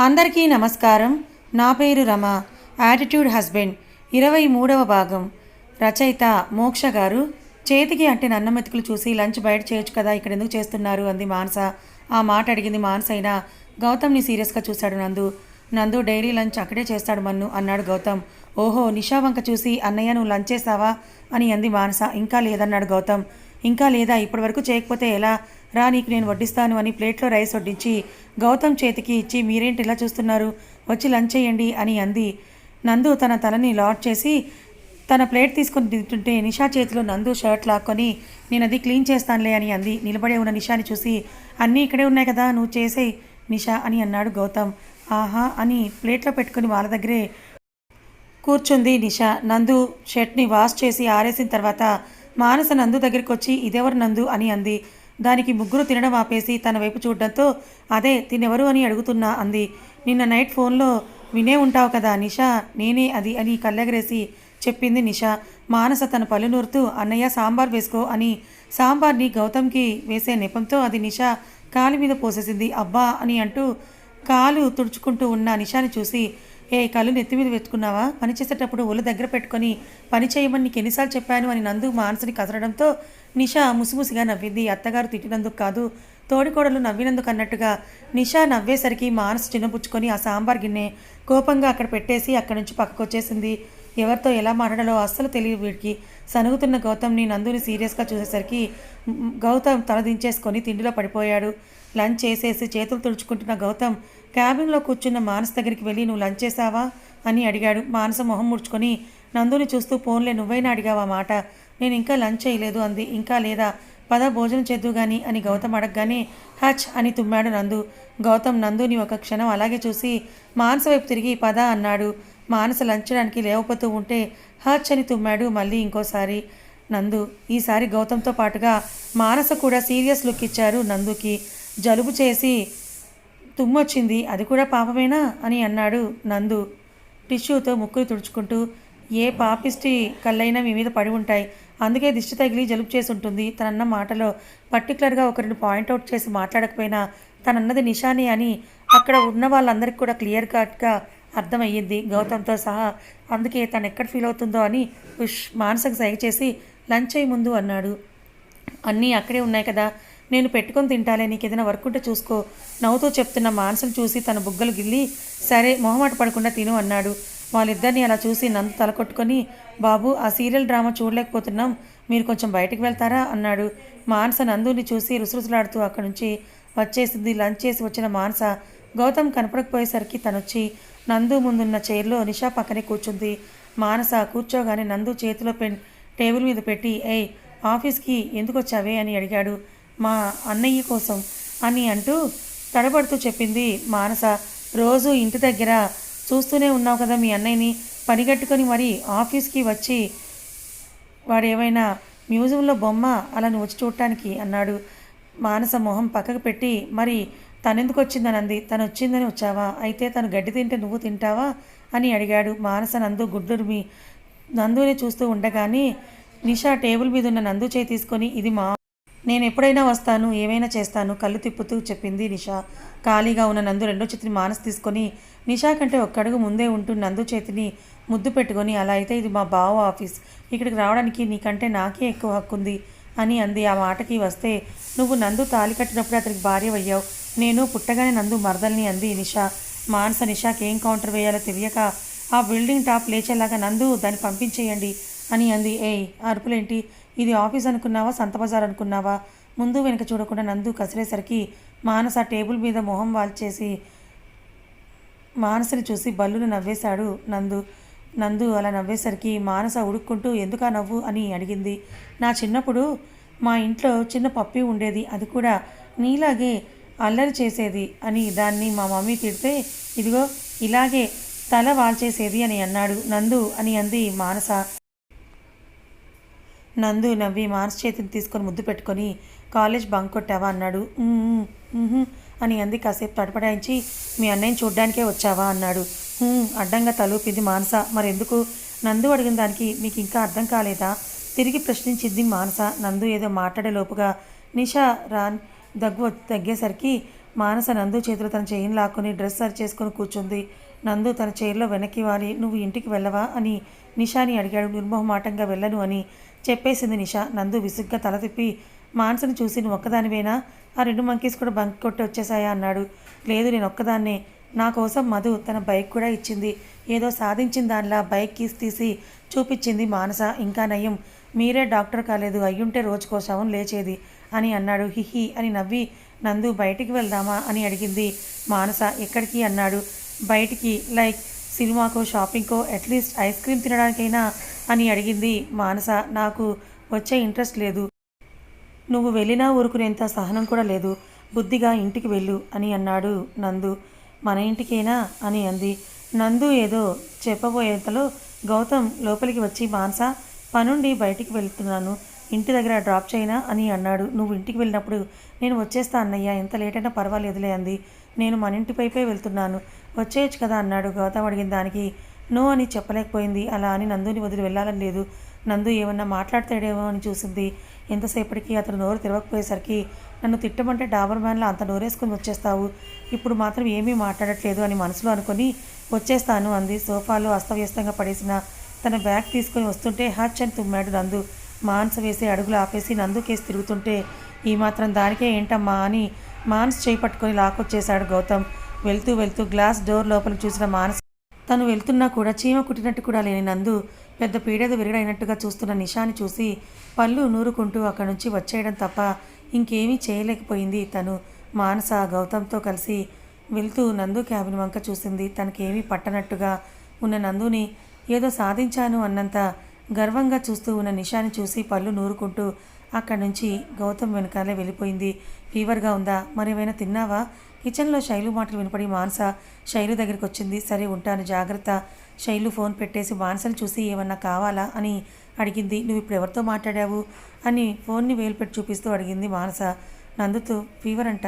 అందరికీ నమస్కారం. నా పేరు రమ. యాటిట్యూడ్ హస్బెండ్ ఇరవై మూడవ భాగం. రచయిత మోక్ష గారు చేతికి అంటే నన్న మెతుకులు చూసి లంచ్ బయట చేయొచ్చు కదా ఇక్కడ ఎందుకు చేస్తున్నారు? అంది మానస. ఆ మాట అడిగింది మానస అయినా గౌతమ్ని సీరియస్గా చూశాడు నందు. నందు డైలీ లంచ్ అక్కడే చేస్తాడు మన్ను అన్నాడు గౌతమ్. ఓహో నిషా వంక చూసి అన్నయ్య నువ్వు లంచ్ చేస్తావా అని అంది మానస. ఇంకా లేదన్నాడు గౌతమ్. ఇంకా లేదా? ఇప్పటి వరకు చేయకపోతే ఎలా? రా నీకు నేను వడ్డిస్తాను అని ప్లేట్లో రైస్ వడ్డించి గౌతమ్ చేతికి ఇచ్చి మీరేంటి ఇలా చూస్తున్నారు? వచ్చి లంచ్ చేయండి అని అంది. నందు తన తలని లాడ్ చేసి తన ప్లేట్ తీసుకొని తింటుంటే నిషా చేతిలో నందు షర్ట్ లాక్కొని నేను అది క్లీన్ చేస్తానులే అని అంది. నిలబడే ఉన్న నిషాని చూసి అన్నీ ఇక్కడే ఉన్నాయి కదా నువ్వు చేసేయి నిషా అని అన్నాడు గౌతమ్. ఆహా అని ప్లేట్లో పెట్టుకుని వాళ్ళ దగ్గరే కూర్చుంది నిషా. నందు షర్ట్ని వాష్ చేసి ఆరేసిన తర్వాత మానస నందు దగ్గరికి వచ్చి ఇదెవరు నందు? అని అంది. దానికి ముగ్గురు తినడం ఆపేసి తన వైపు చూడడంతో అదే తినెవరు అని అడుగుతున్నా అంది. నిన్న నైట్ ఫోన్లో వినే ఉంటావు కదా నిషా నేనే అది అని కళ్ళెగరేసి చెప్పింది నిషా. మానస తన పళ్ళు నూరుతూ అన్నయ్య సాంబార్ వేసుకో అని సాంబార్ని గౌతమ్కి వేసే నెపంతో అది నిషా కాలి మీద పోసేసింది. అబ్బా అని అంటూ కాలు తుడుచుకుంటూ ఉన్న నిషాని చూసి ఏ కళ్ళు నెత్తి మీద పెట్టుకున్నావా? పని చేసేటప్పుడు ఒళ్ళు దగ్గర పెట్టుకొని పని చేయమని నీకు ఎన్నిసార్లు చెప్పాను అని నందు మానసుని కసరడంతో నిషా ముసిముసిగా నవ్వింది. అత్తగారు తిట్టినందుకు కాదు తోడికోడలు నవ్వినందుకు అన్నట్టుగా నిషా నవ్వేసరికి మానసు చిన్నపుచ్చుకొని ఆ సాంబార్ గిన్నె కోపంగా అక్కడ పెట్టేసి అక్కడి నుంచి పక్కకొచ్చేసింది. ఎవరితో ఎలా మాట్లాడాలో అస్సలు తెలియదు వీడికి. సనుగుతున్న గౌతమ్ని నందుని సీరియస్గా చూసేసరికి గౌతమ్ తల దించేసుకొని తిండిలో పడిపోయాడు. లంచ్ చేసేసి చేతులు తుడుచుకుంటున్న గౌతమ్ క్యాబిన్లో కూర్చున్న మానస్ దగ్గరికి వెళ్ళి నువ్వు లంచ్ చేసావా? అని అడిగాడు. మానస మొహం ముడుచుకొని నందుని చూస్తూ ఫోన్లే నువ్వైనా అడిగావా మాట? నేను ఇంకా లంచ్ చేయలేదు అంది. ఇంకా లేదా? పద భోజనం చేద్దు గాని అని గౌతమ్ అడగగానే హచ్ అని తుమ్మాడు నందు. గౌతమ్ నందుని ఒక క్షణం అలాగే చూసి మానస వైపు తిరిగి పద అన్నాడు. మానస లంచడానికి లేవపోతూ ఉంటే హచ్ అని తుమ్మాడు మళ్ళీ ఇంకోసారి నందు. ఈసారి గౌతమ్తో పాటుగా మానస కూడా సీరియస్ లుక్ ఇచ్చారు నందుకి. జలుబు చేసి తుమ్మొచ్చింది. అది కూడా పాపమేనా? అని అన్నాడు నందు. టిష్యూతో ముక్కులు తుడుచుకుంటూ ఏ పాపిష్టి కళ్ళైనా మీ మీద పడి ఉంటాయి. అందుకే దిష్టి తగిలి జలుబు చేసి ఉంటుంది. తనన్న మాటలో పర్టికులర్గా ఒక రెండు పాయింట్అవుట్ చేసి మాట్లాడకపోయినా తనన్నది నిషాని అని అక్కడ ఉన్న వాళ్ళందరికీ కూడా క్లియర్ కట్గా అర్థమయ్యింది. గౌతమ్తో సహా అందుకే తను ఎక్కడ ఫీల్ అవుతుందో అని ఉష్ మానసకు సైగ చేసి లంచ్ అయ్యి ముందు అన్నాడు. అన్నీ అక్కడే ఉన్నాయి కదా. నేను పెట్టుకొని తింటాలే. నీకు ఏదైనా వర్క్ ఉంటే చూసుకో. నవ్వుతూ చెప్తున్న మానసును చూసి తన బుగ్గలు గిల్లి సరే మొహమాట పడకుండా తిను అన్నాడు. వాళ్ళిద్దరిని అలా చూసి నందు తలకొట్టుకొని బాబు ఆ సీరియల్ డ్రామా చూడలేకపోతున్నాం. మీరు కొంచెం బయటికి వెళ్తారా? అన్నాడు. మానస నందుని చూసి రుసరుసలాడుతూ అక్కడి నుంచి వచ్చేసింది. లంచ్ చేసి వచ్చిన మానస గౌతమ్ కనపడకపోయేసరికి తనొచ్చి నందు ముందున్న చైర్లో నిషా పక్కనే కూర్చుంది. మానస కూర్చోగానే నందు చేతిలో పెన్ టేబుల్ మీద పెట్టి ఏయ్ ఆఫీస్కి ఎందుకు వచ్చావే? అని అడిగాడు. మా అన్నయ్య కోసం. అని అంటూ తడబడుతూ చెప్పింది మానస. రోజు ఇంటి దగ్గర చూస్తూనే ఉన్నావు కదా మీ అన్నయ్యని. పనిగట్టుకొని మరి ఆఫీస్కి వచ్చి వాడేవైనా మ్యూజియంలో బొమ్మ అలా నువ్వు వచ్చి చూడటానికి అన్నాడు. మానస మొహం పక్కకు పెట్టి మరి తనెందుకు వచ్చిందని అంది. తను వచ్చిందని వచ్చావా? అయితే తను గడ్డి తింటే నువ్వు తింటావా? అని అడిగాడు మానస నందు గుడ్లురిమి నందుని చూస్తూ ఉండగానే నిషా టేబుల్ మీద ఉన్న నందు చేయి తీసుకొని ఇది మా నేను ఎప్పుడైనా వస్తాను ఏమైనా చేస్తాను కళ్ళు తిప్పుతూ చెప్పింది నిషా. ఖాళీగా ఉన్న నందు రెండో చేతిని మానస్ తీసుకొని నిషా కంటే ఒక్కడుగు ముందే ఉంటూ నందు చేతిని ముద్దు పెట్టుకొని అలా అయితే ఇది మా బావ ఆఫీస్. ఇక్కడికి రావడానికి నీకంటే నాకే ఎక్కువ హక్కు ఉంది అని అంది. ఆ మాటకి వస్తే నువ్వు నందు తాలి కట్టినప్పుడు అతనికి భార్య అయ్యావు నేను పుట్టగానే నందు మరదల్ని అంది నిషా. మానస నిషాకి ఏం కౌంటర్ వేయాలో తెలియక ఆ బిల్డింగ్ టాప్ లేచేలాగా నందు దాన్ని పంపించేయండి అని అంది. ఏయ్ అరుపులేంటి? ఇది ఆఫీస్ అనుకున్నావా? సంత బజార్ అనుకున్నావా? ముందు వెనక చూడకుండా నందు కసిరేసరికి మానస టేబుల్ మీద మొహం వాల్చేసి మానసని చూసి బల్లును నవ్వేశాడు నందు. నందు అలా నవ్వేసరికి మానస ఉడుక్కుంటూ ఎందుకా నవ్వు? అని అడిగింది. నా చిన్నప్పుడు మా ఇంట్లో చిన్న పప్పి ఉండేది. అది కూడా నీలాగే అల్లరి చేసేది అని దాన్ని మా మమ్మీ తిడితే ఇదిగో ఇలాగే తల వాల్చేసేది అని అన్నాడు నందు అని అంది మానస. నందు నవ్వి మార్స్ చేతిని తీసుకొని ముద్దు పెట్టుకొని కాలేజ్ బంక్ కొట్టావా? అన్నాడు. అని అంది. కాసేపు తడపడాయించి మీ అన్నయ్యని చూడ్డానికే వచ్చావా? అన్నాడు. అడ్డంగా తలూపింది మానస. మరెందుకు? నందు అడిగిన దానికి మీకు ఇంకా అర్థం కాలేదా? తిరిగి ప్రశ్నించింది మానస. నందు ఏదో మాట్లాడే లోపుగా నిషా రాన్ దగ్గు తగ్గేసరికి మానస నందు చేతిలో తన చైన్ లాక్కొని డ్రెస్ సరి చేసుకొని కూర్చుంది. నందు తన చైర్లో వెనక్కి వాలి నువ్వు ఇంటికి వెళ్ళవా? అని నిషాని అడిగాడు. నిర్మోహమాటంగా వెళ్ళను అని చెప్పేసింది నిషా. నందు విసుగ్గా తల తిప్పి మాన్సును చూసి నువ్వు ఒక్కదానివేనా? ఆ రెండు మంకీస్ కూడా బంక్ కొట్టి వచ్చేసాయా అన్నాడు. లేదు నేను ఒక్కదాన్నే. నా కోసం మధు తన బైక్ కూడా ఇచ్చింది. ఏదో సాధించిన దానిలా బైక్ కీస్ తీసి చూపించింది మానస. ఇంకా నయం. మీరే డాక్టర్ కాలేదు. అయ్యుంటే రోజుకో శవం లేచేది అని అన్నాడు. హిహి అని నవ్వి నందు బయటికి వెళ్దామా? అని అడిగింది మానస. ఎక్కడికి? అన్నాడు. బయటికి. లైక్ సినిమాకో షాపింగ్కో అట్లీస్ట్ ఐస్ క్రీమ్ తినడానికైనా అని అడిగింది మానస. నాకు వచ్చే ఇంట్రెస్ట్ లేదు. నువ్వు వెళ్ళినా ఊరుకునేంత సహనం కూడా లేదు. బుద్ధిగా ఇంటికి వెళ్ళు అని అన్నాడు నందు. మన ఇంటికేనా అని అంది. నందు ఏదో చెప్పబోయేంతలో గౌతమ్ లోపలికి వచ్చి మానస పనుండి బయటికి వెళ్తున్నాను. ఇంటి దగ్గర డ్రాప్ చేయనా అని అన్నాడు. నువ్వు ఇంటికి వెళ్ళినప్పుడు నేను వచ్చేస్తా అన్నయ్య ఎంత లేట్ అయినా పర్వాలేదులే అంది. నేను మన ఇంటి పైపే వెళ్తున్నాను. వచ్చేయచ్చు కదా అన్నాడు. గౌతమ్ అడిగిన దానికి నో అని చెప్పలేకపోయింది. అలా అని నందుని వదిలి వెళ్ళాలని లేదు. నందు ఏమన్నా మాట్లాడతాడేమో అని చూసింది. ఎంతసేపటికి అతను నోరు తిరగకపోయేసరికి నన్ను తిట్టమంటే డాబర్ మ్యాన్లో అంత నోరేసుకుని వచ్చేస్తావు. ఇప్పుడు మాత్రం ఏమీ మాట్లాడట్లేదు అని మనసులో అనుకొని వచ్చేస్తాను అంది. సోఫాలో అస్తవ్యస్తంగా పడేసిన తన బ్యాగ్ తీసుకొని వస్తుంటే హచ్ అని తుమ్మాడు నందు. మాంస వేసి అడుగులు ఆపేసి నందుకేసి తిరుగుతుంటే ఈ మాత్రం దానికే ఏంటమ్మా అని మాన్స్ చేయి పట్టుకొని లాక్కొచ్చేశాడు గౌతమ్. వెళ్తూ వెళ్తూ గ్లాస్ డోర్ లోపలికి చూసిన మానస్ తను వెళ్తున్నా కూడా చీమ కుట్టినట్టు కూడా లేని నందు పెద్ద పీడద విరగడైనట్టుగా చూస్తున్న నిషాని చూసి పళ్ళు నూరుకుంటూ అక్కడి నుంచి వచ్చేయడం తప్ప ఇంకేమీ చేయలేకపోయింది తను. మానస గౌతమ్తో కలిసి వెళ్తూ నందు క్యాబిన్ వంక చూసింది. తనకేమీ పట్టనట్టుగా ఉన్న నందుని ఏదో సాధించాను అన్నంత గర్వంగా చూస్తూ ఉన్న నిషాని చూసి పళ్ళు నూరుకుంటూ అక్కడి నుంచి గౌతమ్ వెనకాలే వెళ్ళిపోయింది. ఫీవర్గా ఉందా? మరేమైనా తిన్నావా? కిచెన్లో శైలు మాటలు వినపడి మానస శైలు దగ్గరికి వచ్చింది సరే ఉంటాను. జాగ్రత్త. శైలు ఫోన్ పెట్టేసి మానసను చూసి ఏమన్నా కావాలా అని అడిగింది. నువ్వు ఇప్పుడు ఎవరితో మాట్లాడావు? అని ఫోన్ని వేలుపెట్టి చూపిస్తూ అడిగింది మానస. నందుతూ ఫీవర్ అంట.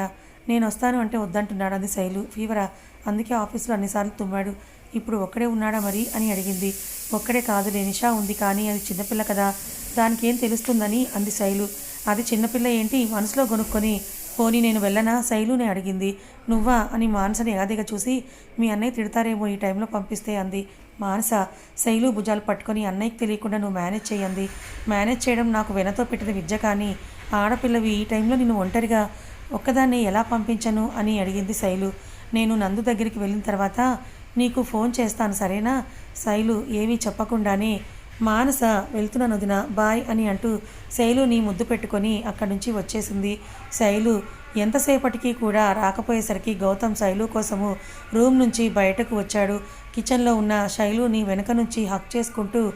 నేను వస్తాను అంటే వద్దంటున్నాడు అది శైలు. ఫీవరా? అందుకే ఆఫీస్లో అన్నిసార్లు తుమ్మాడు. ఇప్పుడు ఒక్కడే ఉన్నాడా మరి అని అడిగింది. ఒక్కడే కాదులే నిషా ఉంది కానీ అది చిన్నపిల్ల కదా. దానికి ఏం తెలుస్తుందని అంది శైలు. అది చిన్నపిల్ల ఏంటి? మనసులో కొనుక్కొని పోనీ నేను వెళ్ళనా? శైలునే అడిగింది. నువ్వా? అని మానసని ఎగాదిగా చూసి మీ అన్నయ్య తిడతారేమో ఈ టైంలో పంపిస్తే అంది. మానస శైలు భుజాలు పట్టుకొని అన్నయ్యకి తెలియకుండా నువ్వు మేనేజ్ చేయండి మేనేజ్ చేయడం నాకు వెనతో పెట్టిన విద్య కానీ ఆడపిల్లవి ఈ టైంలో నిన్ను ఒంటరిగా ఒక్కదాన్ని ఎలా పంపించను అని అడిగింది శైలు. నేను నందు దగ్గరికి వెళ్ళిన తర్వాత నీకు ఫోన్ చేస్తాను సరేనా? శైలు ఏమీ చెప్పకుండానే మానస వెళ్తున్నాను వదిన బాయ్ అని అంటూ శైలుని ముద్దు పెట్టుకొని అక్కడి నుంచి వచ్చేసింది. శైలు ఎంతసేపటికి కూడా రాకపోయేసరికి గౌతమ్ శైలు కోసము రూమ్ నుంచి బయటకు వచ్చాడు. కిచెన్లో ఉన్న శైలుని వెనక నుంచి హక్ చేసుకుంటూ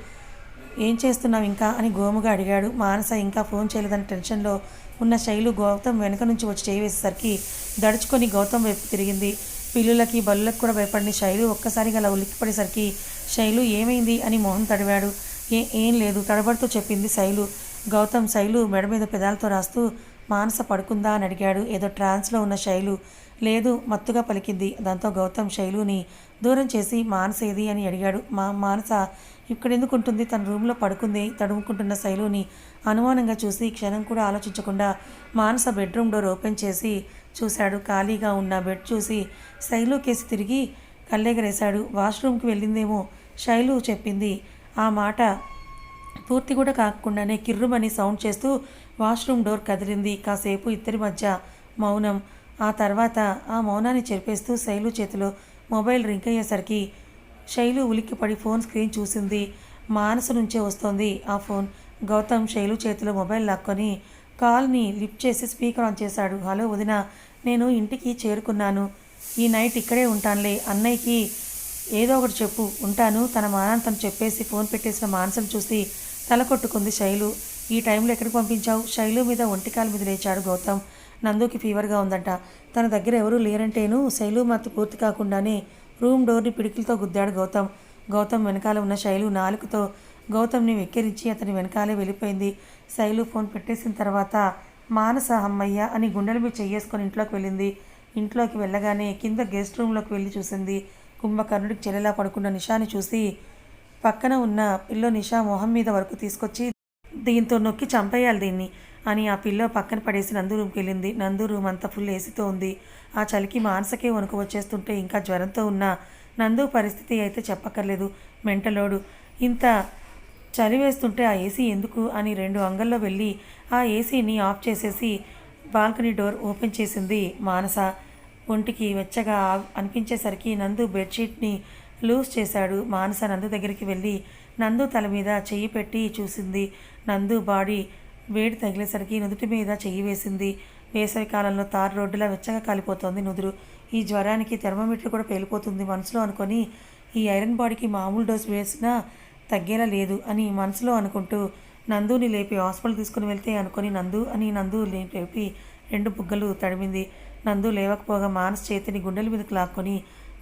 ఏం చేస్తున్నావు ఇంకా? అని గోముగా అడిగాడు. మానస ఇంకా ఫోన్ చేయలేదని టెన్షన్లో ఉన్న శైలు గౌతమ్ వెనక నుంచి వచ్చి చేయవేసేసరికి దడుచుకొని గౌతమ్ వైపు తిరిగింది. పిల్లులకి బల్లులకు కూడా భయపడిన శైలు ఒక్కసారిగా అలా ఉలిక్కిపడేసరికి శైలు ఏమైంది అని మోహన్ తడివాడు. ఏ ఏం లేదు తడబడుతూ చెప్పింది శైలు. గౌతమ్ శైలు మెడ మీద పెదాలతో రాస్తూ మానస పడుకుందా? అని అడిగాడు. ఏదో ట్రాన్స్లో ఉన్న శైలు. లేదు మత్తుగా పలికింది. దాంతో గౌతమ్ శైలుని దూరం చేసి మానస ఏది? అని అడిగాడు. మా మానస. ఇక్కడెందుకు ఉంటుంది? తన రూమ్లో పడుకుంది. తడుముకుంటున్న శైలుని అనుమానంగా చూసి క్షణం కూడా ఆలోచించకుండా మానస బెడ్రూమ్ డోర్ ఓపెన్ చేసి చూశాడు. ఖాళీగా ఉన్న బెడ్ చూసి శైలుకేసి తిరిగి కళ్ళెగరేశాడు. వాష్రూమ్కి వెళ్ళిందేమో శైలు చెప్పింది. ఆ మాట పూర్తి కూడా కాకుండానే కిర్రుమని సౌండ్ చేస్తూ వాష్రూమ్ డోర్ కదిలింది. కాసేపు ఇద్దరి మధ్య మౌనం. ఆ తర్వాత ఆ మౌనాన్ని చెరిపేస్తూ శైలు చేతిలో మొబైల్ రింగ్ అయ్యేసరికి శైలు ఉలిక్కిపడి ఫోన్ స్క్రీన్ చూసింది. మానసు నుంచే వస్తోంది ఆ ఫోన్. గౌతమ్ శైలు చేతిలో మొబైల్ లాక్కొని కాల్ని లిఫ్ట్ చేసి స్పీకర్ ఆన్ చేశాడు. హలో వదిన నేను ఇంటికి చేరుకున్నాను. ఈ నైట్ ఇక్కడే ఉంటానులే. అన్నయ్యకి ఏదో ఒకటి చెప్పు. ఉంటాను. తన మానాంతం చెప్పేసి ఫోన్ పెట్టేసిన మానసం చూసి తల కొట్టుకుంది శైలు. ఈ టైంలో ఎక్కడికి పంపించావు? శైలు మీద ఒంటికాల మీద లేచాడు గౌతమ్. నందుకి ఫీవర్గా ఉందంట. తన దగ్గర ఎవరూ లేరంటేను శైలు మత్తు పూర్తి కాకుండానే రూమ్ డోర్ని పిడికిలతో గుద్దాడు గౌతమ్. గౌతమ్ వెనకాల ఉన్న శైలు నాలుకతో గౌతమ్ని వెక్కిరించి అతని వెనకాలే వెళ్ళిపోయింది. శైలు ఫోన్ పెట్టేసిన తర్వాత మానస అమ్మయ్య అని గుండెల మీద చెయ్యేసుకొని ఇంట్లోకి వెళ్ళింది. ఇంట్లోకి వెళ్ళగానే కింద గెస్ట్ రూమ్లోకి వెళ్ళి చూసింది. కుంభకర్ణుడికి చెల్లెలా పడుకున్న నిషాని చూసి పక్కన ఉన్న పిల్లో నిషా మొహం మీద వరకు తీసుకొచ్చి దీంతో నొక్కి చంపేయాలి దీన్ని అని ఆ పిల్లో పక్కన పడేసి నందు రూమ్కి వెళ్ళింది. నందు రూమ్ అంతా ఫుల్ ఏసీతో ఉంది. ఆ చలికి మానసకే వణుకు వచ్చేస్తుంటే ఇంకా జ్వరంతో ఉన్న. నందు పరిస్థితి అయితే చెప్పక్కర్లేదు. మెంటలోడు ఇంత చలి వేస్తుంటే ఆ ఏసీ ఎందుకు అని రెండు అంగల్లో వెళ్ళి ఆ ఏసీని ఆఫ్ చేసేసి బాల్కనీ డోర్ ఓపెన్ చేసింది మానస. ఒంటికి వెచ్చగా అనిపించేసరికి నందు బెడ్షీట్ని లూజ్ చేశాడు. మానస నందు దగ్గరికి వెళ్ళి నందు తల మీద చెయ్యి పెట్టి చూసింది. నందు బాడీ వేడి తగిలేసరికి నుదుటి మీద చెయ్యి వేసింది. వేసవి కాలంలో తారు రోడ్డులా వెచ్చగా కాలిపోతోంది నుదురు. ఈ జ్వరానికి థెర్మోమీటర్ కూడా పేలిపోతుంది మనసులో అనుకొని ఈ ఐరన్ బాడీకి మామూలు డోస్ వేసినా తగ్గేలా లేదు అని మనసులో అనుకుంటూ నందుని లేపి హాస్పిటల్ తీసుకుని వెళ్తే అనుకొని నందు అని నందు లేపి రెండు బుగ్గలు తడిమింది. నందు లేవకపోగా మానస్ చేతిని గుండెల మీదకి లాక్కొని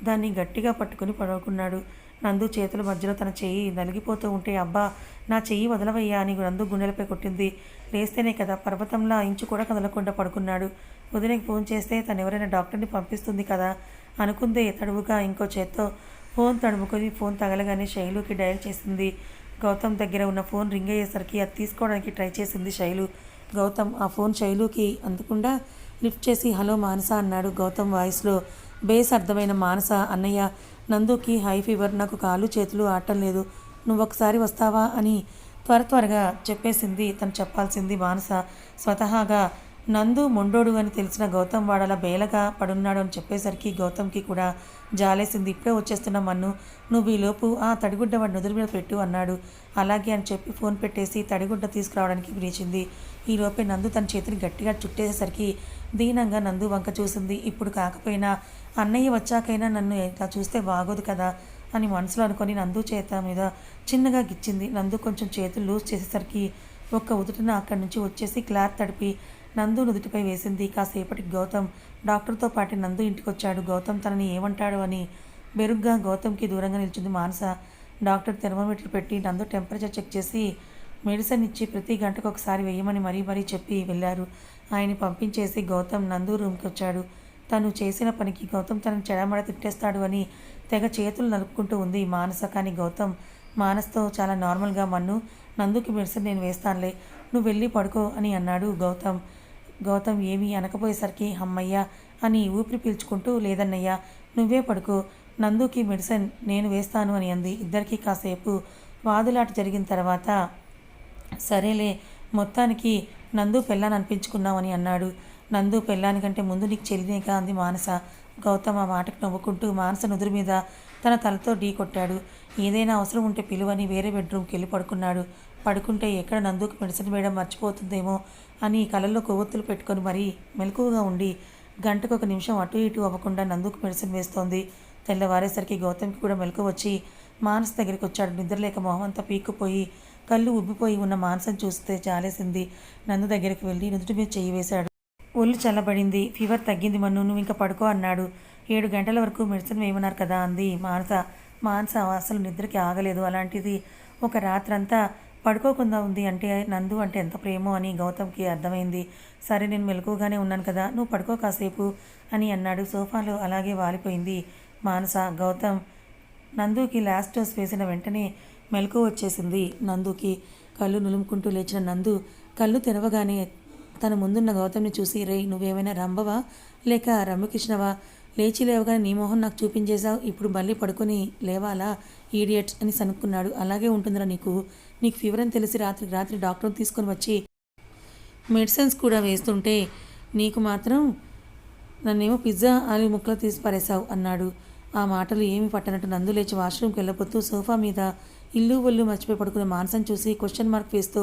దాన్ని గట్టిగా పట్టుకుని పడుకున్నాడు. నందు చేతుల మధ్యలో తన చెయ్యి నలిగిపోతూ ఉంటే అబ్బా నా చెయ్యి వదలవయ్యా అని నందు గుండెలపై కొట్టింది. లేస్తేనే కదా పర్వతంలా ఇంచు కూడా కదలకుండా పడుకున్నాడు. వదినకి ఫోన్ చేస్తే తను ఎవరైనా డాక్టర్ని పంపిస్తుంది కదా అనుకుందే తడువుగా ఇంకో చేత్తో. ఫోన్ తడుముకొని ఫోన్ తగలగానే శైలుకి డయల్ చేసింది. గౌతమ్ దగ్గర ఉన్న ఫోన్ రింగ్ అయ్యేసరికి అది తీసుకోవడానికి ట్రై చేసింది శైలు. గౌతమ్ ఆ ఫోన్ శైలుకి అందకుండా లిఫ్ట్ చేసి హలో మానస అన్నాడు గౌతమ్ వాయిస్లో. బేస్ అర్థమైన మానస అన్నయ్య. నందుకి హై ఫీవర్ నాకు కాలు చేతులు ఆటం లేదు. నువ్వు ఒకసారి వస్తావా? అని త్వర త్వరగా చెప్పేసింది. తను చెప్పాల్సింది మానస. స్వతహాగా నందు మొండోడు అని తెలిసిన గౌతమ్ వాడలా బేలగా పడున్నాడు అని చెప్పేసరికి గౌతమ్కి కూడా జాలేసింది. ఇప్పుడే వచ్చేస్తున్న మన్ను నువ్వు ఈ లోపు ఆ తడిగుడ్డ వాడి నుదురు మీద పెట్టు అన్నాడు. అలాగే అని చెప్పి ఫోన్ పెట్టేసి తడిగుడ్డ తీసుకురావడానికి పిలిచింది. ఈలోపే నందు తన చేతిని గట్టిగా చుట్టేసరికి దీనంగా నందు వంక చూసింది. ఇప్పుడు కాకపోయినా అన్నయ్య వచ్చాకైనా నన్ను ఇట్లా చూస్తే బాగోదు కదా అని మనసులో అనుకొని నందు చేత మీద చిన్నగా గిచ్చింది. నందు కొంచెం చేతులు లూజ్ చేసేసరికి ఒక్క ఉదుటన అక్కడి నుంచి వచ్చేసి క్లాత్ తడిపి నందు నుదుటిపై వేసింది. కాసేపటికి గౌతమ్ డాక్టర్తో పాటు నందు ఇంటికొచ్చాడు. గౌతమ్ తనని ఏమంటాడు అని బెరుగ్గా గౌతమ్కి దూరంగా నిల్చుంది మానస. డాక్టర్ థెర్మోమీటర్ పెట్టి నందు టెంపరేచర్ చెక్ చేసి మెడిసిన్ ఇచ్చి ప్రతి గంటకు ఒకసారి వేయమని మరీ మరీ చెప్పి వెళ్ళారు. ఆయన పంపించేసి గౌతమ్ నందు రూమ్కి వచ్చాడు తను చేసిన పనికి గౌతమ్ తనని చెడమడ తిట్టేస్తాడు అని తెగ చేతులు నలుపుకుంటూ ఉంది మానస. కానీ గౌతమ్ మానస్తో చాలా నార్మల్గా మన్ను నందుకి మెడిసిన్ నేను వేస్తానులే. నువ్వు వెళ్ళి పడుకో అని అన్నాడు గౌతమ్. గౌతమ్ ఏమీ అనకపోయేసరికి అమ్మయ్య అని ఊపిరి పీల్చుకుంటూ లేదన్నయ్యా నువ్వే పడుకో. నందుకి మెడిసిన్ నేను వేస్తాను అని అంది. ఇద్దరికీ కాసేపు వాదులాట జరిగిన తర్వాత సరేలే మొత్తానికి నందు పెళ్ళాన్ని అనిపించుకున్నామని అన్నాడు. నందు పెళ్ళానికంటే ముందు నీకు చెల్లినేగా అంది మానస. గౌతమ్ ఆ మాటకు నవ్వుకుంటూ మానస నుదురు మీద తన తలతో ఢీ కొట్టాడు. ఏదైనా అవసరం ఉంటే పిలువని వేరే బెడ్రూమ్కి వెళ్ళి పడుకున్నాడు. పడుకుంటే ఎక్కడ నందుకు మెడిసిన్ వేయడం మర్చిపోతుందేమో అని కళ్ళల్లో కొవ్వొత్తులు పెట్టుకొని మరీ మెలకువగా ఉండి గంటకు ఒక నిమిషం అటు ఇటు అవ్వకుండా నందుకు మెడిసిన్ వేస్తోంది. తెల్లవారేసరికి గౌతమ్కి కూడా మెలకు వచ్చి మానస్ దగ్గరికి వచ్చాడు. నిద్రలేక మొహం అంతా పీక్కుపోయి కళ్ళు ఉబ్బిపోయి ఉన్న మానసం చూస్తే చాలేసింది నందు దగ్గరికి వెళ్ళి నుదుటి మీద చెయ్యి వేశాడు. ఒళ్ళు చల్లబడింది. ఫీవర్ తగ్గింది మన్ను. నువ్వు ఇంకా పడుకో అన్నాడు. ఏడు గంటల వరకు మెడిసిన్ వేయమన్నారు కదా అంది మానస. మానస అసలు నిద్రకి ఆగలేదు. అలాంటిది ఒక రాత్రంతా పడుకోకుండా ఉంది అంటే నందు అంటే ఎంత ప్రేమో అని గౌతమ్కి అర్థమైంది. సరే నేను మెలకుగానే ఉన్నాను కదా నువ్వు పడుకో కాసేపు అని అన్నాడు. సోఫాలో అలాగే వాలిపోయింది మానస గౌతమ్. నందుకి లాస్ట్ డోస్ వేసిన వెంటనే మెలకు వచ్చేసింది నందుకి. కళ్ళు నులుముకుంటూ లేచిన నందు కళ్ళు తెరవగానే తన ముందున్న గౌతమ్ని చూసి రే నువ్వేమైనా రంభవా? లేక రమ్యకృష్ణవా? లేచి లేవగానే నీ మొహం నాకు చూపించేశావు ఇప్పుడు మళ్ళీ పడుకొని లేవాలా? ఈడియట్స్ అని సనుక్కున్నాడు. అలాగే ఉంటుందిరా నీకు. నీకు ఫీవర్ అని తెలిసి రాత్రికి రాత్రి డాక్టర్ తీసుకొని వచ్చి మెడిసిన్స్ కూడా వేస్తుంటే నీకు మాత్రం నన్నేమో పిజ్జా ఆలు ముక్కలు తీసి పారేశావు అన్నాడు. ఆ మాటలు ఏమి పట్టనట్టు నందు లేచి వాష్రూమ్కి వెళ్ళబోతూ సోఫా మీద ఇల్లు ఒళ్ళు మర్చిపోయి పడుకునే మానసం చూసి క్వశ్చన్ మార్క్ వేస్తూ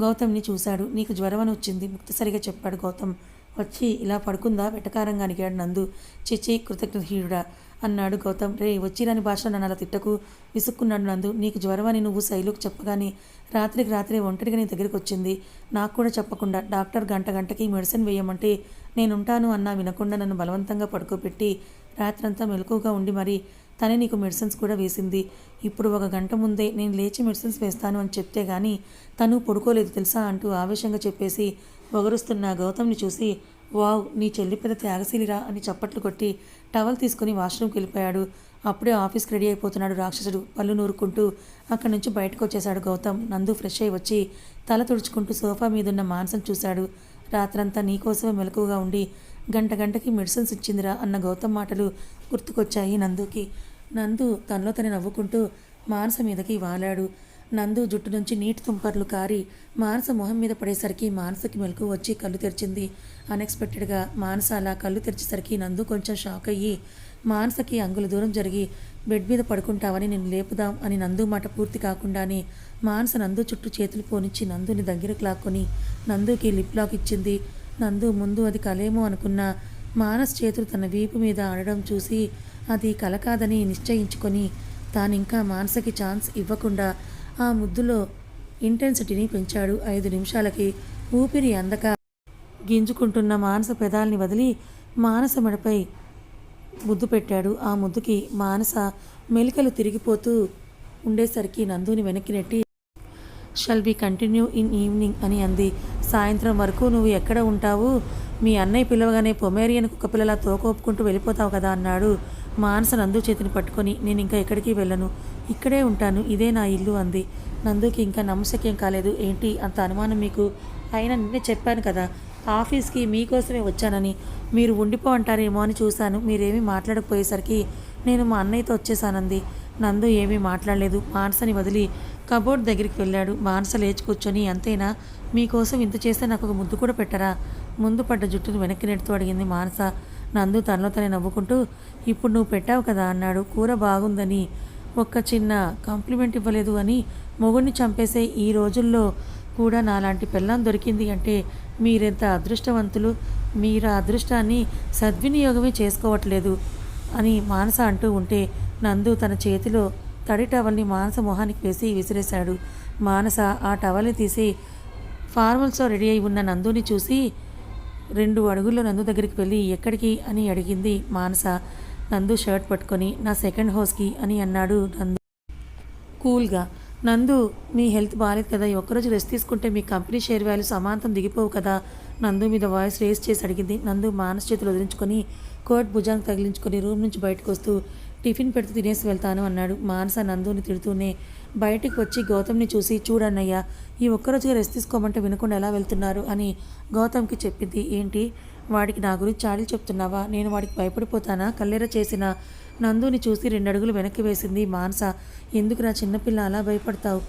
గౌతమ్ని చూశాడు. నీకు జ్వరం అని వచ్చింది. ముక్తసరిగా చెప్పాడు గౌతమ్. వచ్చి ఇలా పడుకుందా? వెటకారంగా అడిగాడు నందు. చిచి కృతజ్ఞహీనుడా అన్నాడు గౌతమ్. రే వచ్చిరాని భాష నన్ను అలా తిట్టకు. విసుక్కున్నాడు నందు. నీకు జ్వరమని నువ్వు శైలుకు చెప్పగానే రాత్రికి రాత్రి ఒంటరిగా నీ దగ్గరికి వచ్చింది. నాకు కూడా చెప్పకుండా డాక్టర్ గంట గంటకి మెడిసిన్ వేయమంటే నేనుంటాను అన్నా వినకుండా నన్ను బలవంతంగా పడుకోబెట్టి రాత్రంతా మెలకుగా ఉండి మరి తనే నీకు మెడిసిన్స్ కూడా వేసింది. ఇప్పుడు ఒక గంట ముందే నేను లేచి మెడిసిన్స్ వేస్తాను అని చెప్తే గానీ తను పడుకోలేదు తెలుసా? అంటూ ఆవేశంగా చెప్పేసి ఒగరుస్తున్న గౌతమ్ని చూసి వావ్ నీ చెల్లి పెద్ద త్యాగశీలిరా అని చప్పట్లు కొట్టి టవల్ తీసుకుని వాష్రూమ్కి వెళ్ళిపోయాడు. అప్పుడే ఆఫీస్కి రెడీ అయిపోతున్నాడు రాక్షసుడు. పళ్ళు నూరుకుంటూ అక్కడి నుంచి బయటకు వచ్చేశాడు గౌతమ్. నందు ఫ్రెష్ అయి వచ్చి తల తుడుచుకుంటూ సోఫా మీదున్న మాంసం చూశాడు. రాత్రంతా నీకోసమే మెలకువగా ఉండి గంట గంటకి మెడిసిన్స్ ఇచ్చిందిరా అన్న గౌతమ్ మాటలు గుర్తుకొచ్చాయి నందుకి. నందు తనలో తను నవ్వుకుంటూ మానస మీదకి వాలాడు. నందు జుట్టు నుంచి నీటి తుంపర్లు కారి మానస మొహం మీద పడేసరికి మానసకి మెలకు వచ్చి కళ్ళు తెరిచింది. అన్ఎక్స్పెక్టెడ్గా మానస అలా కళ్ళు తెరిచేసరికి నందు కొంచెం షాక్ అయ్యి మానసకి అంగుల దూరం జరిగి బెడ్ మీద పడుకుంటావని నేను లేపుదాం అని నందు మాట పూర్తి కాకుండానే మానస నందు చుట్టూ చేతులు పోనిచ్చి నందుని దగ్గరకు లాక్కొని నందుకి లిప్ లాక్ ఇచ్చింది. నందు ముందు అది కలేమో అనుకున్న మానస్ చేతులు తన వీపు మీద ఆడడం చూసి అది కల కాదని నిశ్చయించుకొని తానింకా మానసకి ఛాన్స్ ఇవ్వకుండా ఆ ముద్దులో ఇంటెన్సిటీని పెంచాడు. ఐదు నిమిషాలకి ఊపిరి అందక గింజుకుంటున్న మానస పెదాల్ని వదిలి మానస మెడపై ముద్దు పెట్టాడు. ఆ ముద్దుకి మానస మెలికలు తిరిగిపోతూ ఉండేసరికి నందుని వెనక్కి నెట్టి shall be continue in evening అని అంది. సాయంత్రం వరకు నువ్వు ఎక్కడ ఉంటావు? మీ అన్నయ్య పిలవగానే పొమేరియన్ కుక్కపిల్లలా తోకోపుకుంటూ వెళ్ళిపోతావు కదా అన్నాడు. మానస నందు చేతిని పట్టుకొని నేను ఇంకా ఎక్కడికి వెళ్ళను. ఇక్కడే ఉంటాను ఇదే నా ఇల్లు అంది. నందుకి ఇంకా నమ్మశక్యం కాలేదు. ఏంటి అంత అనుమానం మీకు? అయినా నిన్నే చెప్పాను కదా ఆఫీస్కి మీకోసమే వచ్చానని. మీరు ఉండిపో అంటారేమో అని చూశాను. మీరేమీ మాట్లాడకపోయేసరికి నేను మా అన్నయ్యతో వచ్చేసానంది నందు ఏమీ మాట్లాడలేదు. మానసని వదిలి కబోర్డ్ దగ్గరికి వెళ్ళాడు. మానస లేచి కూర్చొని అంతేనా? మీకోసం ఇంత చేస్తే నాకు ఒక ముద్దు కూడా పెట్టరా? ముందు పడ్డ జుట్టును వెనక్కి నెడుతూ అడిగింది మానస. నందు తనలో తనే నవ్వుకుంటూ ఇప్పుడు నువ్వు పెట్టావు కదా అన్నాడు. కూర బాగుందని ఒక్క చిన్న కాంప్లిమెంట్ ఇవ్వలేదు అని మొగుడిని చంపేసే ఈ రోజుల్లో కూడా నాలాంటి పిల్లం దొరికింది అంటే మీరెంత అదృష్టవంతులు? మీరు అదృష్టాన్ని సద్వినియోగమే చేసుకోవట్లేదు అని మానస అంటూ ఉంటే నందు తన చేతిలో తడి టవల్ని మానస మొహానికి వేసి విసిరేశాడు. మానస ఆ టవల్ని తీసి ఫార్మల్స్లో రెడీ అయి ఉన్న నందుని చూసి రెండు అడుగుల్లో నందు దగ్గరికి వెళ్ళి ఎక్కడికి? అని అడిగింది మానస. నందు షర్ట్ పట్టుకొని నా సెకండ్ హౌస్కి అని అన్నాడు నందు. కూల్గా నందు మీ హెల్త్ బాగాలేదు కదా ఒక్కరోజు రెస్ట్ తీసుకుంటే మీ కంపెనీ షేర్ వాల్యూ సమాంతం దిగిపోవు కదా నందు మీద వాయిస్ రేస్ చేసి అడిగింది. నందు మానస్ చేతులు వదిలించుకొని కోట్ భుజానికి తగిలించుకొని రూమ్ నుంచి బయటకు వస్తూ టిఫిన్ పెడుతూ తినేసి వెళ్తాను అన్నాడు. మానస నందుని తిడుతూనే బయటికి వచ్చి గౌతమ్ని చూసి చూడన్నయ్య ఈ ఒక్కరోజుగా రెస్ట్ తీసుకోమంటే వినకుండా ఎలా వెళ్తున్నారు అని గౌతమ్కి చెప్పింది. ఏంటి? వాడికి నా గురించి చాడీలు చెప్తున్నావా? నేను వాడికి భయపడిపోతానా? కల్లెర చేసిన నందుని చూసి రెండు అడుగులు వెనక్కి వేసింది మానస. ఎందుకు నా చిన్నపిల్ల అలా భయపడతావు?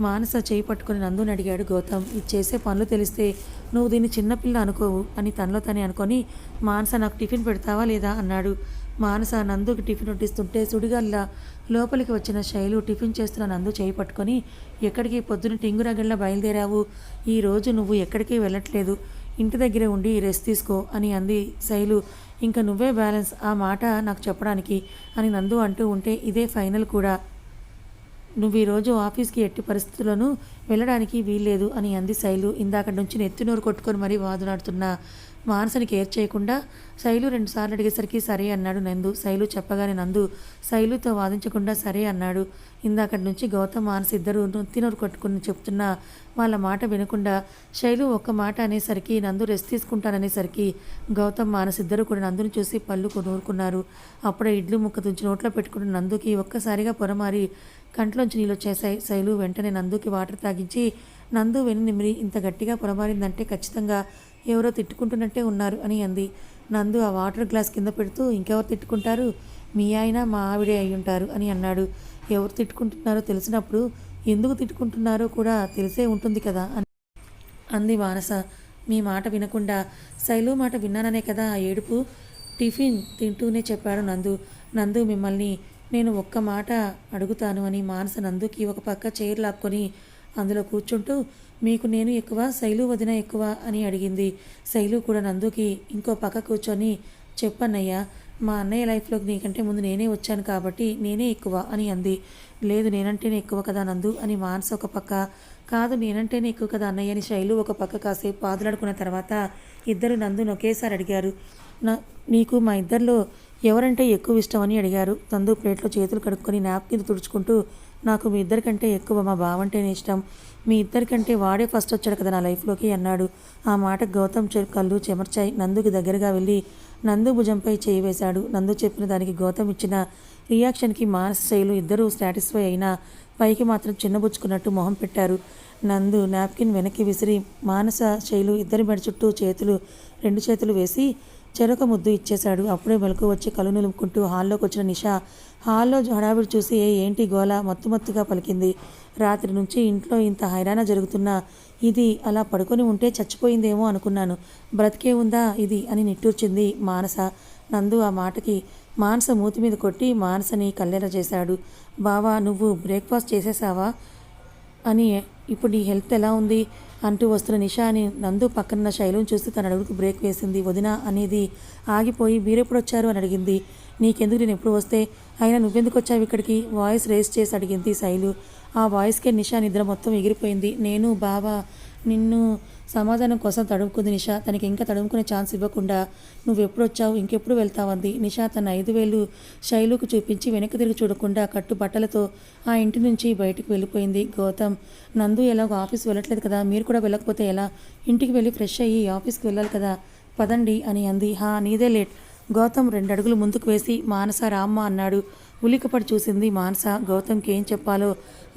మానస చేయి పట్టుకుని నందుని అడిగాడు గౌతమ్. ఇది చేసే పనులు తెలిస్తే నువ్వు దీన్ని చిన్నపిల్ల అనుకోవు అని తనలో తనే అనుకొని మానస నాకు టిఫిన్ పెడతావా లేదా అన్నాడు. మానస నందుకి టిఫిన్ వడ్డిస్తుంటే సుడిగాల్లా లోపలికి వచ్చిన శైలు టిఫిన్ చేస్తున్న నందు చేయి పట్టుకొని ఎక్కడికి పొద్దున టింగురగల్లా బయలుదేరావు? ఈ రోజు నువ్వు ఎక్కడికి వెళ్ళట్లేదు. ఇంటి దగ్గరే ఉండి రెస్ట్ తీసుకో అని అంది శైలు. ఇంకా నువ్వే బ్యాలెన్స్ ఆ మాట నాకు చెప్పడానికి అని నందు అంటూ ఉంటే ఇదే ఫైనల్ కూడా. నువ్వు ఈరోజు ఆఫీస్కి ఎట్టి పరిస్థితుల్లోనూ వెళ్ళడానికి వీల్లేదు అని అంది శైలు. ఇందాక నుంచి నెత్తినోరు కొట్టుకొని మరీ వాదులాడుతున్నా. మానసని కేర్ చేయకుండా శైలు రెండుసార్లు అడిగేసరికి సరే అన్నాడు నందు. శైలు చెప్పగానే నందు శైలుతో వాదించకుండా సరే అన్నాడు. ఇందాకటి నుంచి గౌతమ్ మానసి ఇద్దరు నొత్తినూరు కట్టుకుని కొట్టుకుని చెప్తున్న వాళ్ళ మాట వినకుండా శైలు ఒక్క మాట అనేసరికి నందు రెస్ట్ తీసుకుంటాననేసరికి గౌతమ్ మానసి ఇద్దరు కూడా నందుని చూసి పళ్ళు నూరుకున్నారు. అప్పుడే ఇడ్లు ముక్క తుంచి నోట్లో పెట్టుకున్న నందుకి ఒక్కసారిగా పొరమారి కంట్లోంచి నీళ్ళు వచ్చేసాయి శైలు వెంటనే నందుకి వాటర్ తాగించి నందు వెను నిమిరి ఇంత గట్టిగా పొరమారిందంటే ఖచ్చితంగా ఎవరో తిట్టుకుంటున్నట్టే ఉన్నారు అని అంది. నందు ఆ వాటర్ గ్లాస్ కింద పెడుతూ ఇంకెవరు తిట్టుకుంటారు? మీ ఆయన మా ఆవిడే అయి ఉంటారు అని అన్నాడు. ఎవరు తిట్టుకుంటున్నారో తెలిసినప్పుడు ఎందుకు తిట్టుకుంటున్నారో కూడా తెలిసే ఉంటుంది కదా అని అంది మానస మీ మాట వినకుండా శైలు మాట విన్నాననే కదా ఆ ఏడుపు? టిఫిన్ తింటూనే చెప్పాడు నందు. నందు మిమ్మల్ని నేను ఒక్క మాట అడుగుతాను అని మానస నందుకి ఒక పక్క చైర్ లాక్కొని అందులో కూర్చుంటూ మీకు నేను ఎక్కువ శైలు వదిన ఎక్కువ అని అడిగింది. శైలు కూడా నందుకి ఇంకో పక్క కూర్చొని చెప్పన్నయ్యా మా అన్నయ్య లైఫ్లోకి నీకంటే ముందు నేనే వచ్చాను కాబట్టి నేనే ఎక్కువ అని అంది. లేదు నేనంటేనే ఎక్కువ కదా నందు అని మానస ఒక పక్క. కాదు నేనంటేనే ఎక్కువ కదా అన్నయ్య అని శైలు ఒక పక్క కాసేపు పాదులాడుకున్న తర్వాత ఇద్దరు నందును ఒకేసారి అడిగారు. నా నీకు మా ఇద్దరిలో ఎవరంటే ఎక్కువ ఇష్టం అని అడిగారు. నందు ప్లేట్లో చేతులు కడుక్కొని నాప్కిన్ తుడుచుకుంటూ నాకు మీ ఇద్దరికంటే ఎక్కువ మా బావంటేనే ఇష్టం. మీ ఇద్దరికంటే వాడే ఫస్ట్ వచ్చాడు కదా నా లైఫ్లోకి అన్నాడు. ఆ మాట గౌతమ్ చె కళ్ళు చెమర్చాయి. నందుకి దగ్గరగా వెళ్ళి నందు భుజంపై చేయి వేశాడు. నందు చెప్పిన దానికి గౌతమ్ ఇచ్చిన రియాక్షన్కి మానస శైలు ఇద్దరూ సాటిస్ఫై అయినా పైకి మాత్రం చిన్నబుచ్చుకున్నట్టు మొహం పెట్టారు. నందు నాప్కిన్ వెనక్కి విసిరి మానస శైలు ఇద్దరి మెడ చుట్టూ చేతులు రెండు చేతులు వేసి చెరొక ముద్దు ఇచ్చేశాడు. అప్పుడే మెలకు వచ్చి కళ్ళు నిలుపుకుంటూ హాల్లోకి వచ్చిన నిషా హాల్లో హడావిడి చూసి ఏంటి గోల? మత్తు మత్తుగా పలికింది. రాత్రి నుంచి ఇంట్లో ఇంత హైరాణ జరుగుతున్నా ఇది అలా పడుకొని ఉంటే చచ్చిపోయిందేమో అనుకున్నాను. బ్రతికే ఉందా ఇది అని నిట్టూర్చింది మానస. నందు ఆ మాటకి మానస మూతి మీద కొట్టి మానసని కల్లెర చేశాడు. బావా నువ్వు బ్రేక్ఫాస్ట్ చేసేసావా? అని ఇప్పుడు నీ హెల్త్ ఎలా ఉంది? అంటూ వస్తున్న నిషా అని నందు పక్కన శైలుని చూసి తన అడుగుకు బ్రేక్ వేసింది. వదిన అనేది ఆగిపోయి మీరెప్పుడు వచ్చారు అని అడిగింది. నీకెందుకు నేను ఎప్పుడు వస్తే? అయినా నువ్వెందుకు వచ్చావు ఇక్కడికి? వాయిస్ రేస్ చేసి అడిగింది శైలు. ఆ వాయిస్కే నిషా నిద్ర మొత్తం ఎగిరిపోయింది. నేను బాబా నిన్ను సమాధానం కోసం తడుముకుంది నిషా. తనకి ఇంకా తడుముకునే ఛాన్స్ ఇవ్వకుండా నువ్వు ఎప్పుడు వచ్చావు ఇంకెప్పుడు వెళ్తావంది? నిషా తన ఐదు వేలు శైలుకు చూపించి వెనక్కి తిరిగి చూడకుండా కట్టు బట్టలతో ఆ ఇంటి నుంచి బయటికి వెళ్ళిపోయింది. గౌతమ్ నందు ఎలాగో ఆఫీస్ వెళ్ళట్లేదు కదా? మీరు కూడా వెళ్ళకపోతే ఎలా? ఇంటికి వెళ్ళి ఫ్రెష్ అయ్యి ఆఫీస్కి వెళ్ళాలి కదా? పదండి అని అంది. హా నీదే లేట్. గౌతమ్ రెండు అడుగులు ముందుకు వేసి మానస రామ్మ అన్నాడు. ఉలికపడి చూసింది మానస. గౌతమ్కి ఏం చెప్పాలో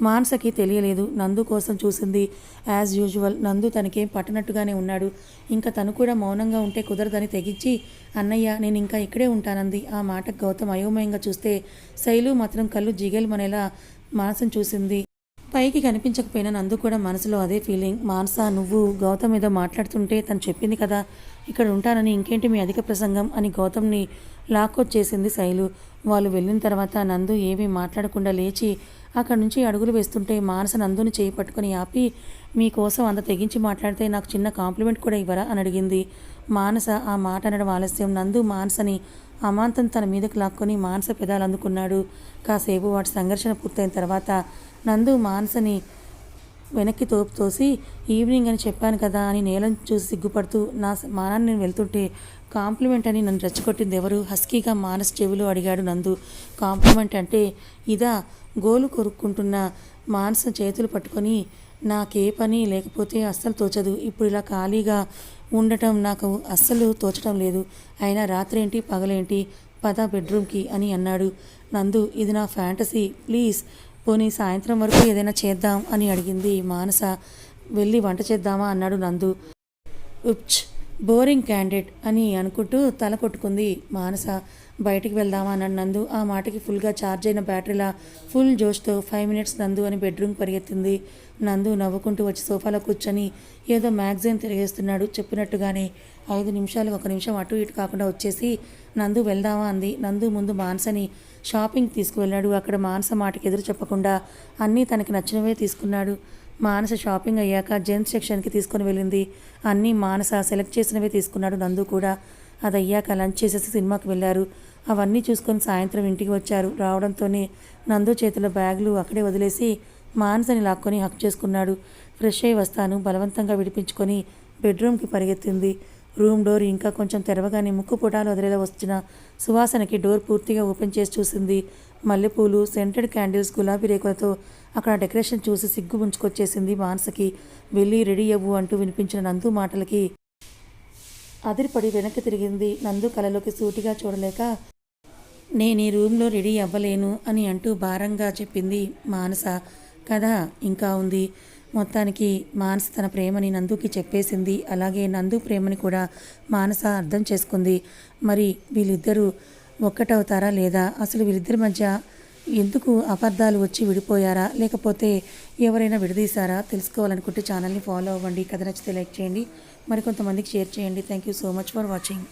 మానసకి తెలియలేదు. నందు కోసం చూసింది. యాజ్ యూజువల్ నందు తనకేం పట్టనట్టుగానే ఉన్నాడు. ఇంకా తను కూడా మౌనంగా ఉంటే కుదరదని తెగించి అన్నయ్య నేను ఇంకా ఇక్కడే ఉంటానంది. ఆ మాట గౌతమ్ అయోమయంగా చూస్తే శైలు మాత్రం కళ్ళు జిగేలుమనేలా మానసం చూసింది. పైకి కనిపించకపోయినా నందు కూడా మనసులో అదే ఫీలింగ్. మానస నువ్వు గౌతమ్ ఏదో మాట్లాడుతుంటే తను చెప్పింది కదా ఇక్కడ ఉంటానని ఇంకేంటి మీ అధిక ప్రసంగం అని గౌతమ్ని లాక్కొచ్చేసింది శైలు. వాళ్ళు వెళ్ళిన తర్వాత నందు ఏమీ మాట్లాడకుండా లేచి అక్కడి నుంచి అడుగులు వేస్తుంటే మానస నందుని చేయి పట్టుకొని ఆపి మీకోసం అంత తెగించి మాట్లాడితే నాకు చిన్న కాంప్లిమెంట్ కూడా ఇవ్వరా? అని అడిగింది. మానస ఆ మాట అనడం ఆలస్యం. నందు మానసని అమాంతం తన మీదకు లాక్కొని మానస పెదాలు అందుకున్నాడు కాసేపు వాటి సంఘర్షణ పూర్తయిన తర్వాత నందు మానసని వెనక్కి తోపు తోసి ఈవినింగ్ అని చెప్పాను కదా అని నేలను చూసి సిగ్గుపడుతూ నా మానాన్ని నేను వెళ్తుంటే కాంప్లిమెంట్ అని నన్ను రెచ్చగొట్టింది ఎవరు? హస్కీగా మానస్ చెవిలో అడిగాడు నందు. కాంప్లిమెంట్ అంటే ఇదా? గోలు కొరుక్కుంటున్న మానస చేతులు పట్టుకొని నాకే పని లేకపోతే అస్సలు తోచదు. ఇప్పుడు ఇలా ఖాళీగా ఉండటం నాకు అస్సలు తోచడం లేదు. అయినా రాత్రి ఏంటి పగలేంటి? పద బెడ్రూమ్కి అని అన్నాడు నందు. ఇది నా ఫ్యాంటసీ. ప్లీజ్ పోనీ సాయంత్రం వరకు ఏదైనా చేద్దాం అని అడిగింది మానస. వెళ్ళి వంట చేద్దామా అన్నాడు నందు. ఉప్చ్ బోరింగ్ క్యాండిడేట్ అని అనుకుంటూ తల కొట్టుకుంది మానస. బయటికి వెళ్దామా అన్నాడు నందు. ఆ మాటకి ఫుల్గా ఛార్జ్ అయిన బ్యాటరీలా ఫుల్ జోష్తో ఫైవ్ మినిట్స్ నందు అని బెడ్రూమ్ పరిగెత్తింది. నందు నవ్వుకుంటూ వచ్చి సోఫాలో కూర్చొని ఏదో మ్యాగజైన్ తిరిగేస్తున్నాడు. చెప్పినట్టుగానే ఐదు నిమిషాలు ఒక నిమిషం అటు ఇటు కాకుండా వచ్చేసి నందు వెళ్దామా అంది. నందు ముందు మానసని షాపింగ్ తీసుకువెళ్ళాడు. అక్కడ మానస మాటకి ఎదురు చెప్పకుండా అన్నీ తనకి నచ్చినవే తీసుకున్నాడు. మానస షాపింగ్ అయ్యాక జెంట్స్ సెక్షన్కి తీసుకొని వెళ్ళింది. అన్నీ మానస సెలెక్ట్ చేసినవే తీసుకున్నాడు నందు కూడా. అది అయ్యాక లంచ్ చేసేసి సినిమాకి వెళ్ళారు. అవన్నీ చూసుకొని సాయంత్రం ఇంటికి వచ్చారు. రావడంతోనే నందు చేతిలో బ్యాగులు అక్కడే వదిలేసి మానసని లాక్కొని హక్ చేసుకున్నాడు. ఫ్రెష్ అయ్యి వస్తాను. బలవంతంగా విడిపించుకొని బెడ్రూమ్కి పరిగెత్తింది. రూమ్ డోర్ ఇంకా కొంచెం తెరవగానే ముక్కు పుటాలు వదిలేలా వచ్చిన సువాసనకి డోర్ పూర్తిగా ఓపెన్ చేసి చూసింది. మల్లెపూలు సెంటెడ్ క్యాండిల్స్ గులాబీ రేకులతో అక్కడ డెకరేషన్ చూసి సిగ్గు ముంచుకొచ్చేసింది మానసకి. వెళ్ళి రెడీ అవ్వు అంటూ వినిపించిన నందు మాటలకి అదిరిపడి వెనక్కి తిరిగింది. నందు కలలోకి సూటిగా చూడలేక నేను ఈ రూమ్లో రెడీ అవ్వలేను అని అంటూ భారంగా చెప్పింది మానస. కథ ఇంకా ఉంది. మొత్తానికి మానస తన ప్రేమని నందుకి చెప్పేసింది. అలాగే నందు ప్రేమని కూడా మానస అర్థం చేసుకుంది. మరి వీళ్ళిద్దరూ ఒక్కటవుతారా లేదా? అసలు వీళ్ళిద్దరి మధ్య ఎందుకు అపార్థాలు వచ్చి విడిపోయారా? లేకపోతే ఎవరైనా విడదీశారా? తెలుసుకోవాలనుకుంటే ఛానల్ని ఫాలో అవ్వండి. కథ నచ్చితే లైక్ చేయండి. మరికొంతమందికి షేర్ చేయండి. Thank you so much for watching.